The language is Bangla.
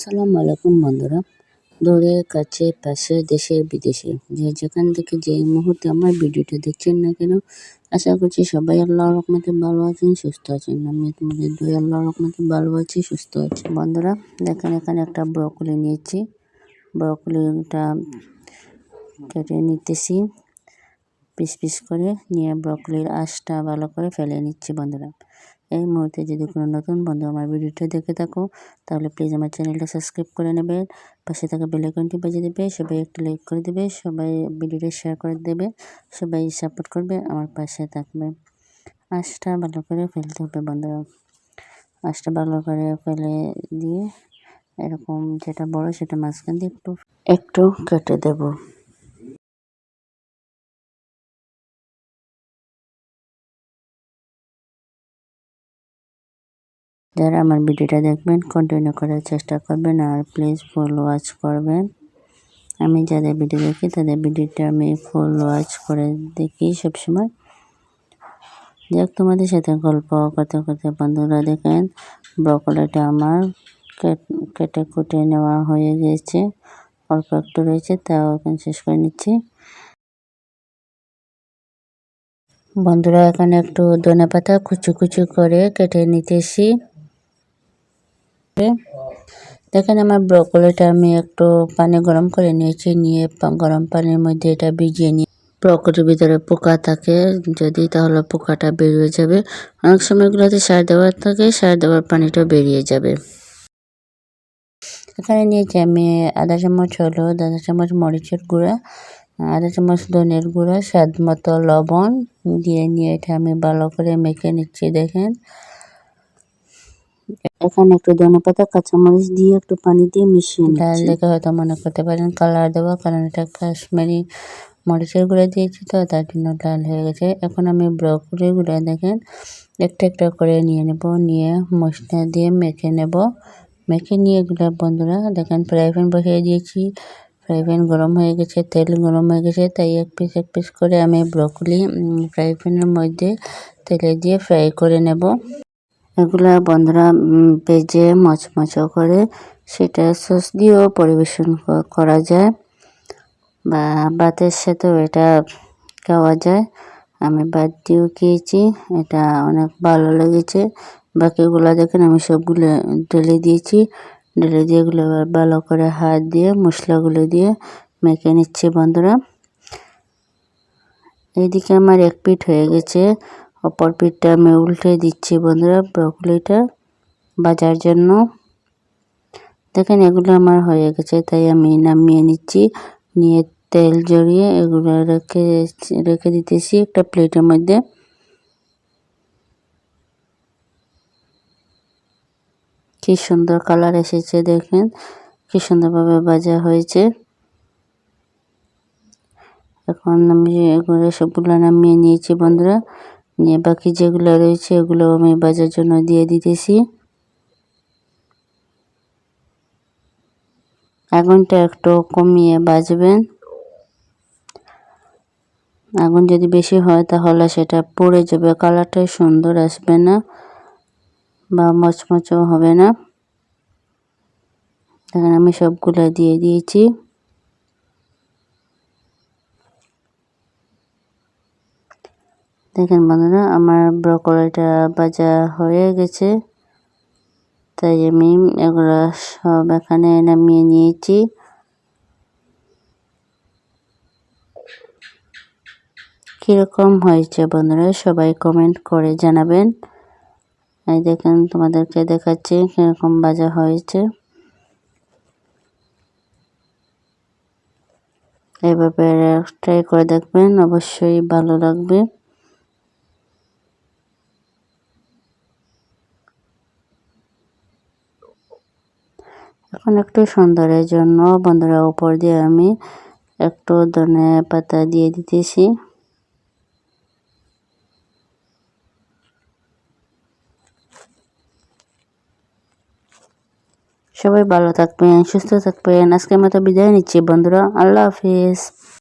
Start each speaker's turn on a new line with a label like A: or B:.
A: সালাম আলাইকুম বন্ধুরা। দূরে, কাছে, পাশে, দেশে, বিদেশে যে যেখান থেকে যে মুহূর্তে আমার ভিডিওটা দেখছেন না কেন, আশা করছি সবাই আল্লাহর রহমতে ভালো আছেন, সুস্থ আছেন। আমি তোমাদের দুই আল্লাহর রহমতে ভালো আছি, সুস্থ আছি। বন্ধুরা, দেখেন, এখানে একটা ব্রকলি নিয়েছি। ব্রকলিটা কেটে নিতেছি। পিস পিস করে নিয়ে ব্রকলির আঁশটা ভালো করে ফেলে নিচ্ছি বন্ধুরা। এই মুহূর্তে যদি কোনো নতুন বন্ধু আমার ভিডিওটা দেখে থাকো, তাহলে প্লিজ আমার চ্যানেলটা সাবস্ক্রাইব করে নেবে। পাশে থাকা বেলাইকনটি বাজিয়ে দেবে, সবাই একটু লাইক করে দেবে, সবাই ভিডিওটা শেয়ার করে দেবে, সবাই সাপোর্ট করবে, আমার পাশে থাকবে। আঁশটা ভালো করে ফেলতে হবে বন্ধুরা। আঁশটা ভালো করে ফেলে দিয়ে এরকম যেটা বড় সেটা মাঝখান দিয়ে একটু একটু কেটে দেবো। যারা আমার ভিডিওটা দেখবেন কন্টিনিউ করার চেষ্টা করবেন আর প্লিজ ফুল ওয়াচ করবেন। আমি যাদের ভিডিও দেখি, তাদের ভিডিওটা আমি ফুল ওয়াচ করে দেখি সবসময়। যাক, তোমাদের সাথে গল্প করতে করতে বন্ধুরা দেখেন ব্রকলিটা আমার কেটে, কুটে নেওয়া হয়ে গেছে। অল্প একটু রয়েছে, তাও এখন শেষ করে নিচ্ছি। বন্ধুরা, এখানে একটু ধনে পাতা কুচু কুচু করে কেটে নিতেছি। দেখেন আমার ব্রকলিটা আমি একটু পানি গরম করে নিয়েছি, নিয়ে গরম পানির মধ্যে এটা ভিজিয়ে নিয়ে ব্রকলির ভিতরে পোকা থাকে, যদি তাহলে পোকাটা বেরিয়ে যাবে। অনেক সময়গুলোতে সার দেওয়ার থাকে, সার দেওয়ার পানিটা বেরিয়ে যাবে। এখানে নিয়েছি আমি আধা চামচ হলুদ, আধা চামচ মরিচের গুঁড়া, আধা চামচ ধনের গুঁড়া, স্বাদ মতো লবণ, দিয়ে নিয়ে এটা আমি ভালো করে মেখে নিচ্ছি, দেখেন। এখানে একটু ধনেপাতা কাঁচামরিচ দিয়ে একটু পানি দিয়ে মিশিয়ে ডাল দেখে হয়তো মনে করতে পারেন কালার দেওয়া কারণ এটা কাশ্মীরি মরিচের গুঁড়া দিয়েছি তো তার জন্য ডাল হয়ে গেছে। এখন আমি ব্রকলিগুলো দেখেন একটা একটা করে নিয়ে নেব নিয়ে মশলা দিয়ে মেখে নেব। মেখে নিয়ে এগুলো বন্ধুরা দেখেন ফ্রাই প্যান বসিয়ে দিয়েছি। ফ্রাই প্যান গরম হয়ে গেছে তেল গরম হয়ে গেছে তাই এক পিস এক পিস করে আমি ব্রকলি ফ্রাই প্যানের মধ্যে তেলে দিয়ে ফ্রাই করে নেব। এগুলা বন্ধুরা ভেজে মচমচ করে সেটা সস দিয়েও পরিবেশন করা যায় বা ভাতের সাথেও এটা খাওয়া যায়। আমি বাদ দিয়েও খেয়েছি, এটা অনেক ভালো লেগেছে। বাকিগুলো দেখেন আমি সবগুলো ঢেলে দিয়েছি। ঢেলে দিয়ে এগুলো ভালো করে হাত দিয়ে, মশলাগুলো দিয়ে মেখে নিচ্ছি বন্ধুরা। এইদিকে আমার এক পিঠ হয়ে গেছে। অপর পিঠটা আমি উল্টে দিচ্ছি বন্ধুরা ব্রকলিটা বাজার জন্য। দেখেন এগুলো আমার হয়ে গেছে, তাই আমি নামিয়ে নিচ্ছি। নিয়ে তেল জড়িয়ে এগুলো রেখে রেখে দিতেছি একটা প্লেটের মধ্যে। কি সুন্দর কালার এসেছে দেখেন, কি সুন্দরভাবে ভাজা হয়েছে। এখন আমি এগুলো সবগুলো নামিয়ে নিয়েছি বন্ধুরা। নিয়ে বাকি যেগুলো রয়েছে এগুলো আমি বাজার জন্য দিয়ে দিতেছি। আগুনটা একটু কমিয়ে বাজবেন। আগুন যদি বেশি হয় তাহলে সেটা পড়ে যাবে কালারটাই সুন্দর আসবে না বা মচমচও হবে না। দেখেন আমি সবগুলো দিয়ে দিয়েছি। দেখেন বন্ধুরা, আমার ব্রকলিটা ভাজা হয়ে গেছে। তাই আমি এগুলো সব এখানে নামিয়ে নিয়েছি। কীরকম হয়েছে বন্ধুরা, সবাই কমেন্ট করে জানাবেন। এই দেখেন তোমাদেরকে দেখাচ্ছি কীরকম ভাজা হয়েছে। এভাবে ট্রাই করে দেখবেন, অবশ্যই ভালো লাগবে। এখন একটু সুন্দরের জন্য, বন্ধুরা, উপর দিয়ে আমি একটু ধনে পাতা দিয়ে দিতেছি। সবাই ভালো থাকবেন, সুস্থ থাকবেন। আজকের মতো বিদায় নিচ্ছি, বন্ধুরা, আল্লাহ হাফিজ।